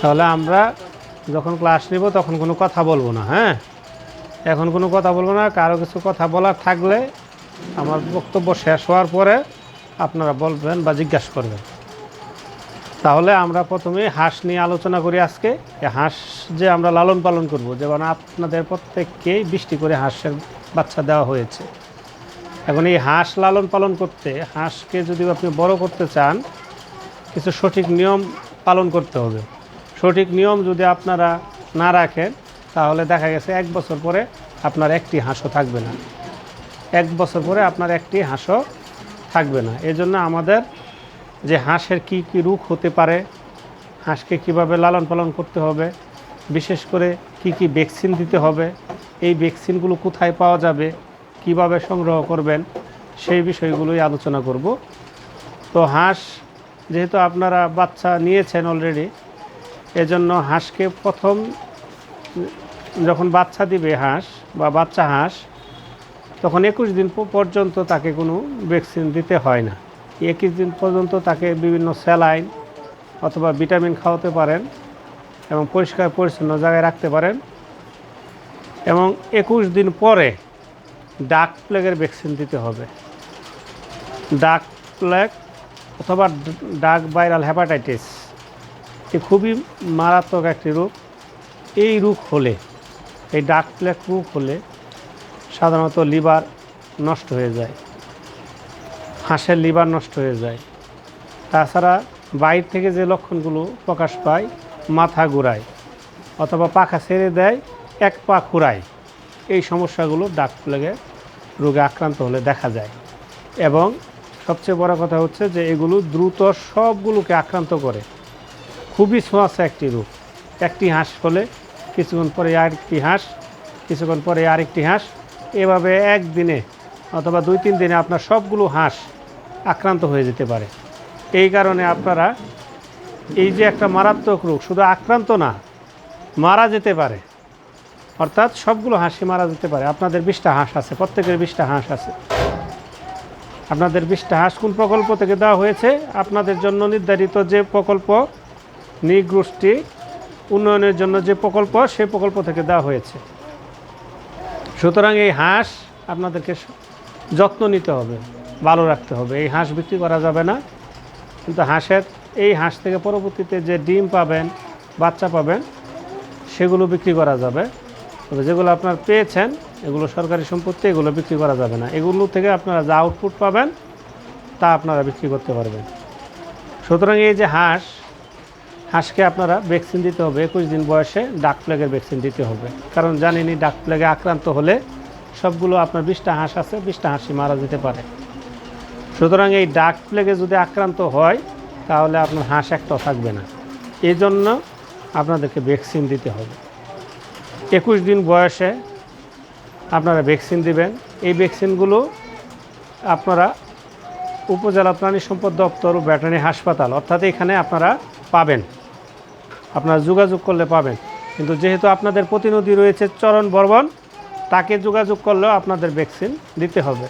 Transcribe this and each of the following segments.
তাহলে আমরা যখন ক্লাস নিব তখন কোনো কথা বলব না হ্যাঁ? এখন কোনো কথা বলব না, কারও কিছু কথা বলার থাকলে আমার বক্তব্য শেষ হওয়ার পরে আপনারা বলবেন বা জিজ্ঞাসা করবেন। তাহলে আমরা প্রথমে হাঁস নিয়ে আলোচনা করি আজকে। হাঁস যে আমরা লালন পালন করব, যেমন আপনাদের প্রত্যেককেই বৃষ্টি করে হাঁসের বাচ্চা দেওয়া হয়েছে। এখন এই হাঁস লালন পালন করতে হাঁসকে যদি আপনি বড় করতে চান, কিছু সঠিক নিয়ম পালন করতে হবে। সঠিক নিয়ম যদি আপনারা না রাখেন, তাহলে দেখা গেছে এক বছর পরে আপনার একটি হাঁসও থাকবে না। এক বছর পরে আপনার একটি হাঁসও থাকবে না। এই জন্য আমাদের যে হাঁসের কি কি রোগ হতে পারে, হাঁসকে কীভাবে লালন পালন করতে হবে, বিশেষ করে কি কি ভ্যাকসিন দিতে হবে, এই ভ্যাকসিনগুলো কোথায় পাওয়া যাবে, কীভাবে সংগ্রহ করবেন, সেই বিষয়গুলোই আলোচনা করব। তো হাঁস যেহেতু আপনারা বাচ্চা নিয়েছেন অলরেডি এজন্য হাঁসকে প্রথম যখন বাচ্চা দিবে হাঁস বা বাচ্চা হাঁস, তখন একুশ দিন পর্যন্ত তাকে কোনো ভ্যাকসিন দিতে হয় না। একুশ দিন পর্যন্ত তাকে বিভিন্ন স্যালাইন অথবা ভিটামিন খাওয়াতে পারেন এবং পরিষ্কার পরিচ্ছন্ন জায়গায় রাখতে পারেন এবং একুশ দিন পরে ডাক প্লেগের ভ্যাকসিন দিতে হবে। ডাক প্লেগ অথবা ডাক ভাইরাল হ্যাপাটাইটিস এ খুবই মারাত্মক একটি রোগ এই রোগ হলে, এই ডাক প্লেগ রোগ হলে সাধারণত লিভার নষ্ট হয়ে যায়, হাঁসের লিভার নষ্ট হয়ে যায়। তাছাড়া বাইর থেকে যে লক্ষণগুলো প্রকাশ পায়, মাথা ঘুরায় অথবা পাখা ছেড়ে দেয়, এক পা খুরায় এই সমস্যাগুলো ডাক প্লেগে রোগে আক্রান্ত হলে দেখা যায়। এবং সবচেয়ে বড় কথা হচ্ছে যে এগুলো দ্রুত সবগুলোকে আক্রান্ত করে। খুবই ছোঁয়াশা একটি রোগ একটি হাঁস হলে কিছুক্ষণ পরে আরেকটি হাঁস, কিছুক্ষণ পরে আরেকটি হাঁস। এভাবে একদিনে অথবা দুই, তিন দিনে আপনার সবগুলো হাঁস আক্রান্ত হয়ে যেতে পারে। এই কারণে আপনারা এই যে একটা মারাত্মক রোগ, শুধু আক্রান্ত না, মারা যেতে পারে। অর্থাৎ সবগুলো হাঁসই মারা যেতে পারে। আপনাদের বিশটা হাঁস আছে, প্রত্যেকের বিশটা হাঁস আছে। আপনাদের বিশটা হাঁস কোন প্রকল্প থেকে দেওয়া হয়েছে? আপনাদের জন্য নির্ধারিত যে প্রকল্প নৃগোষ্ঠী উন্নয়নের জন্য যে প্রকল্প, সেই প্রকল্প থেকে দেওয়া হয়েছে। সুতরাং এই হাঁস আপনাদেরকে যত্ন নিতে হবে, ভালো রাখতে হবে। এই হাঁস বিক্রি করা যাবে না। কিন্তু হাঁসের, এই হাঁস থেকে পরবর্তীতে যে ডিম পাবেন, বাচ্চা পাবেন, সেগুলো বিক্রি করা যাবে। তবে যেগুলো আপনার পেয়েছেন, এগুলো সরকারি সম্পত্তি, এগুলো বিক্রি করা যাবে না। এগুলো থেকে আপনারা যা আউটপুট পাবেন, তা আপনারা বিক্রি করতে পারবেন। সুতরাং এই যে হাঁস হাঁসকে আপনারা ভ্যাকসিন দিতে হবে। একুশ দিন বয়সে ডাক প্লেগের ভ্যাকসিন দিতে হবে। কারণ জানেনই ডাক প্লেগে আক্রান্ত হলে সবগুলো আপনার বিশটা হাঁস আছে, বিশটা হাঁসই মারা যেতে পারে। সুতরাং এই ডাক প্লেগে যদি আক্রান্ত হয়, তাহলে আপনার হাঁস একটাও থাকবে না। এই জন্য আপনাদেরকে ভ্যাকসিন দিতে হবে। একুশ দিন বয়সে আপনারা ভ্যাকসিন দিবেন। এই ভ্যাকসিনগুলো আপনারা উপজেলা প্রাণী সম্পদ দপ্তর ও ব্যাটারি হাসপাতাল, অর্থাৎ এখানে আপনারা পাবেন। আপনারা যোগাযোগ করলে পাবেন। কিন্তু যেহেতু আপনাদের প্রতিনিধি রয়েছে চরণ বর্মন তাকে যোগাযোগ করলেও আপনাদের ভ্যাকসিন দিতে হবে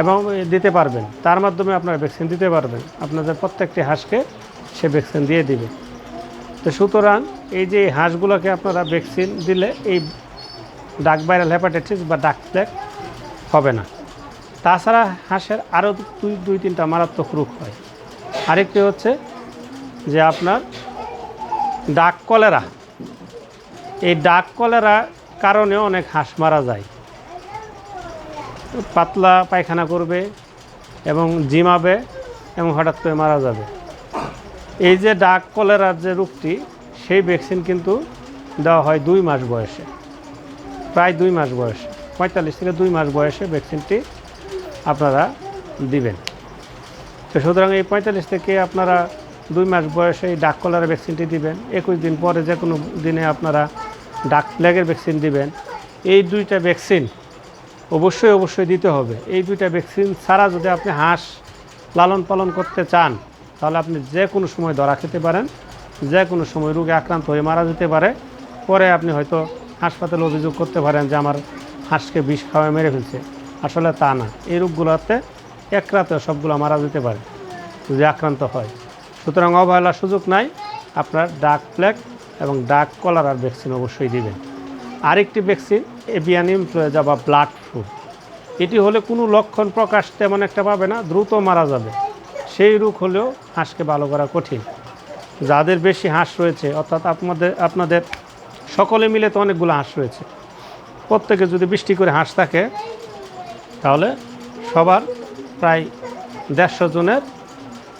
এবং দিতে পারবেন। তার মাধ্যমে আপনারা ভ্যাকসিন দিতে পারবেন। আপনাদের প্রত্যেকটি হাঁসকে সে ভ্যাকসিন দিয়ে দিবে। তো সুতরাং এই যে হাঁসগুলোকে আপনারা ভ্যাকসিন দিলে এই ডাক ভাইরাল হ্যাপাটাইটিস বা ডাক প্লেগ হবে না। তাছাড়া হাঁসের আরও দুই দুই, তিনটা মারাত্মক রোগ হয়। আরেকটি হচ্ছে যে আপনার ডাক কলেরা। এই ডাক কলেরা কারণে অনেক হাঁস মারা যায়। পাতলা পায়খানা করবে এবং জিমাবে এবং হঠাৎ করে মারা যাবে। এই যে ডাক কলেরার যে রোগটি, সেই ভ্যাকসিন কিন্তু দেওয়া হয় দুই মাস বয়সে, প্রায় দুই মাস বয়সে, পঁয়তাল্লিশ থেকে দুই মাস বয়সে ভ্যাকসিনটি আপনারা দিবেন। তো সুতরাং এই পঁয়তাল্লিশ থেকে আপনারা দুই মাস বয়সে এই ডাক কলার ভ্যাকসিনটি দিবেন। একুশ দিন পরে যে কোনো দিনে আপনারা ডাক প্লেগের ভ্যাকসিন দিবেন। এই দুইটা ভ্যাকসিন অবশ্যই অবশ্যই দিতে হবে। এই দুইটা ভ্যাকসিন ছাড়া যদি আপনি হাঁস লালন পালন করতে চান, তাহলে আপনি যে কোনো সময় ধরা খেতে পারেন, যে কোনো সময় রোগে আক্রান্ত হয়ে মারা যেতে পারে। পরে আপনি হয়তো হাসপাতালে অভিযোগ করতে পারেন যে আমার হাঁসকে বিষ খাওয়ায় মেরে ফেলছে। আসলে তা না। এই রোগগুলোতে এক রাতে সবগুলো মারা যেতে পারে, যদি আক্রান্ত হয়। সুতরাং অবহেলার সুযোগ নাই। আপনার ডাক প্লেক এবং ডাক কলারার ভ্যাকসিন অবশ্যই দিবেন। আরেকটি ভ্যাকসিন, এভিয়ান ইনফ্লুয়েঞ্জা বা ব্লাড ফ্লু। এটি হলে কোনো লক্ষণ প্রকাশ তেমন একটা পাবে না, দ্রুত মারা যাবে। সেই রোগ হলেও হাঁসকে ভালো করা কঠিন। যাদের বেশি হাঁস রয়েছে, অর্থাৎ আপনাদের আপনাদের সকলে মিলে তো অনেকগুলো হাঁস রয়েছে। প্রত্যেকে যদি বৃষ্টি করে হাঁস থাকে, তাহলে সবার প্রায় দেড়শো জনের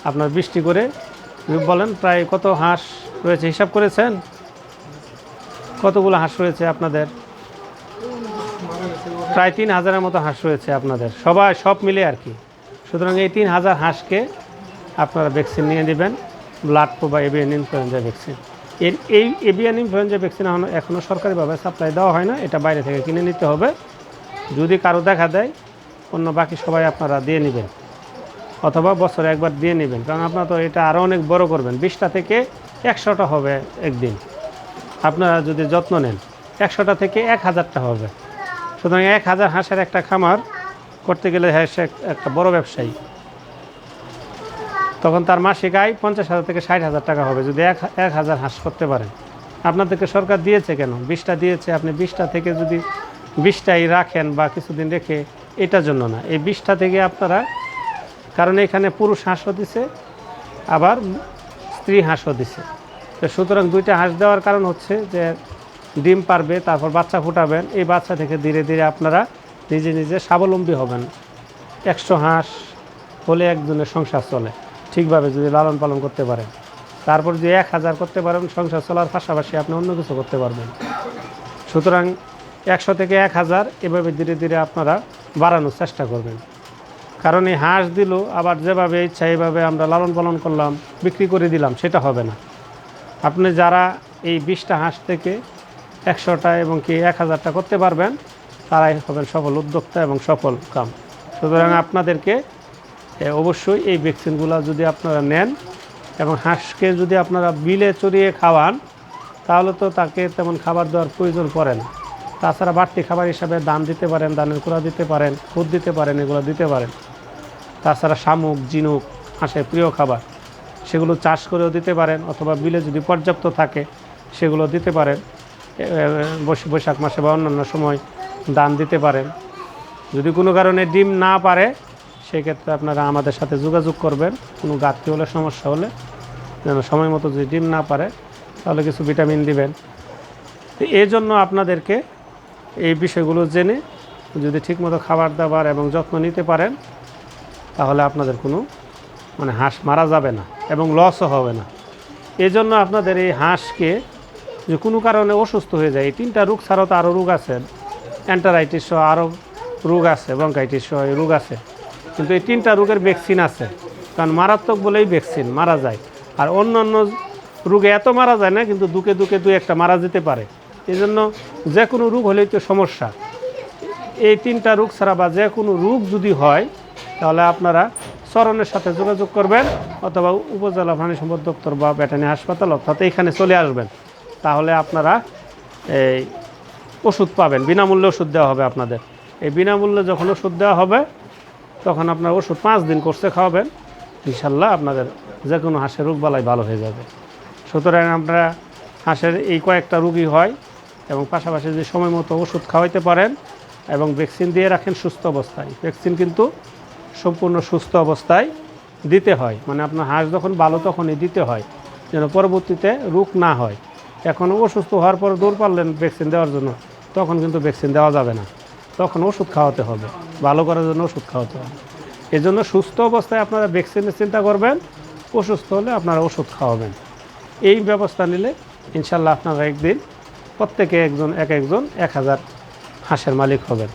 আপনার বৃষ্টি করে বলেন, প্রায় কত হাঁস রয়েছে? হিসাব করেছেন? কতগুলো হাঁস রয়েছে আপনাদের? প্রায় তিন হাজারের মতো হাঁস রয়েছে আপনাদের। সবাই সব মিলে আর কি। সুতরাং এই তিন হাজার হাঁসকে আপনারা ভ্যাকসিন নিয়ে নেবেন। ব্লাড প্রো বা এভিয়ান ইনফ্লুয়েঞ্জা ভ্যাকসিন। এর এই এভিয়ান ইনফ্লুয়েঞ্জা ভ্যাকসিন এখনও সরকারিভাবে সাপ্লাই দেওয়া হয় না। এটা বাইরে থেকে কিনে নিতে হবে। যদি কারও দেখা দেয়, অন্য বাকি সবাই আপনারা দিয়ে নেবেন। অথবা বছরে একবার দিয়ে নেবেন। কারণ আপনারা তো এটা আরও অনেক বড় করবেন। বিশটা থেকে একশোটা হবে একদিন। আপনারা যদি যত্ন নেন, একশোটা থেকে এক হাজারটা হবে। সুতরাং এক হাজার হাঁসের একটা খামার করতে গেলে হ্যাঁ সে একটা বড় ব্যবসায়ী। তখন তার মাসিক আয় পঞ্চাশ হাজার থেকে ষাট হাজার টাকা হবে, যদি এক এক হাজার হাঁস করতে পারেন। আপনাদেরকে সরকার দিয়েছে কেন? বিশটা দিয়েছে, আপনি বিশটা থেকে যদি বিশটাই রাখেন বা কিছুদিন রেখে, এটার জন্য না। এই বিশটা থেকে আপনারা কারণ এখানে পুরুষ হাঁসও দিছে, আবার স্ত্রী হাঁসও দিছে। তো সুতরাং দুইটা হাঁস দেওয়ার কারণ হচ্ছে যে ডিম পারবে, তারপর বাচ্চা ফুটাবেন। এই বাচ্চা থেকে ধীরে ধীরে আপনারা নিজে নিজে স্বাবলম্বী হবেন। একশো হাঁস হলে একজনের সংসার চলে, ঠিকভাবে যদি লালন পালন করতে পারেন। তারপর যদি এক হাজার করতে পারেন, সংসার চলার পাশাপাশি আপনি অন্য কিছু করতে পারবেন। সুতরাং একশো থেকে এক হাজার এভাবে ধীরে ধীরে আপনারা বাড়ানোর চেষ্টা করবেন। কারণ এই হাঁস দিল, আবার যেভাবে ইচ্ছা এইভাবে আমরা লালন পালন করলাম, বিক্রি করে দিলাম, সেটা হবে না। আপনি যারা এই বিশটা হাঁস থেকে একশোটা এবং কি এক হাজারটা করতে পারবেন, তারাই হবেন সফল উদ্যোক্তা এবং সফল কাম। সুতরাং আপনাদেরকে অবশ্যই এই ভ্যাকসিনগুলো যদি আপনারা নেন এবং হাঁসকে যদি আপনারা বিলে চড়িয়ে খাওয়ান, তাহলে তো তাকে তেমন খাবার দেওয়ার প্রয়োজন পড়ে না। তাছাড়া বাড়তি খাবার হিসাবে দান দিতে পারেন, দানের কুড়া দিতে পারেন, খুদ দিতে পারেন, এগুলো দিতে পারেন। তাছাড়া শামুক, ঝিনুক, হাঁসের প্রিয় খাবার, সেগুলো চাষ করেও দিতে পারেন অথবা বিলে যদি পর্যাপ্ত থাকে, সেগুলো দিতে পারেন। বৈশাখ মাসে বা অন্যান্য সময় দান দিতে পারেন। যদি কোনো কারণে ডিম না পারে, সেক্ষেত্রে আপনারা আমাদের সাথে যোগাযোগ করবেন। কোনো ঘাটতি হলে, সমস্যা হলে, যেন সময় মতো যদি ডিম না পারে, তাহলে কিছু ভিটামিন দিবেন। তো এই জন্য আপনাদেরকে এই বিষয়গুলো জেনে, যদি ঠিকমতো খাবার দাবার এবং যত্ন নিতে পারেন তাহলে আপনাদের কোনো মানে হাঁস মারা যাবে না এবং লসও হবে না। এই জন্য আপনাদের এই হাঁসকে যে কোনো কারণে অসুস্থ হয়ে যায়, এই তিনটা রোগ ছাড়াও তো আরও রোগ আছে। অ্যান্টারাইটিস সহ আরও রোগ আছে ব্রঙ্কাইটিস সহ রোগ আছে। কিন্তু এই তিনটা রোগের ভ্যাকসিন আছে। কারণ মারাত্মক বলেই ভ্যাকসিন মারা যায়। আর অন্য অন্য রোগে এত মারা যায় না, কিন্তু দুকে দুকে দু একটা মারা যেতে পারে। এই জন্য যে কোনো রোগ হলেই তো সমস্যা। এই তিনটা রোগ ছাড়া বা যে কোনো রোগ যদি হয় তাহলে আপনারা চরণের সাথে যোগাযোগ করবেন অথবা উপজেলা প্রাণী সম্পদ দপ্তর বা ব্যাটানি হাসপাতাল অর্থাৎ এইখানে চলে আসবেন। তাহলে আপনারা এই ওষুধ পাবেন, বিনামূল্যে ওষুধ দেওয়া হবে আপনাদের। এই বিনামূল্যে যখন ওষুধ দেওয়া হবে, তখন আপনার ওষুধ পাঁচ দিন কোর্সে খাওয়াবেন। ইনশাল্লাহ আপনাদের যে কোনো হাঁসের রোগ বালাই ভালো হয়ে যাবে। সুতরাং আমরা হাঁসের এই কয়েকটা রুগী হয় এবং পাশাপাশি যে সময় মতো ওষুধ খাওয়াইতে পারেন এবং ভ্যাকসিন দিয়ে রাখেন সুস্থ অবস্থায়। ভ্যাকসিন কিন্তু সম্পূর্ণ সুস্থ অবস্থায় দিতে হয়। মানে আপনার হাঁস যখন ভালো তখনই দিতে হয়, যেন পরবর্তীতে রোগ না হয়। এখন অসুস্থ হওয়ার পর দৌড় পারলেন ভ্যাকসিন দেওয়ার জন্য, তখন কিন্তু ভ্যাকসিন দেওয়া যাবে না। তখন ওষুধ খাওয়াতে হবে, ভালো করার জন্য ওষুধ খাওয়াতে হবে। এই জন্য সুস্থ অবস্থায় আপনারা ভ্যাকসিনের চিন্তা করবেন, অসুস্থ হলে আপনারা ওষুধ খাওয়াবেন। এই ব্যবস্থা নিলে ইনশাল্লাহ আপনারা একদিন প্রত্যেকে একজন, এক একজন, এক হাজার হাঁসের মালিক হবেন।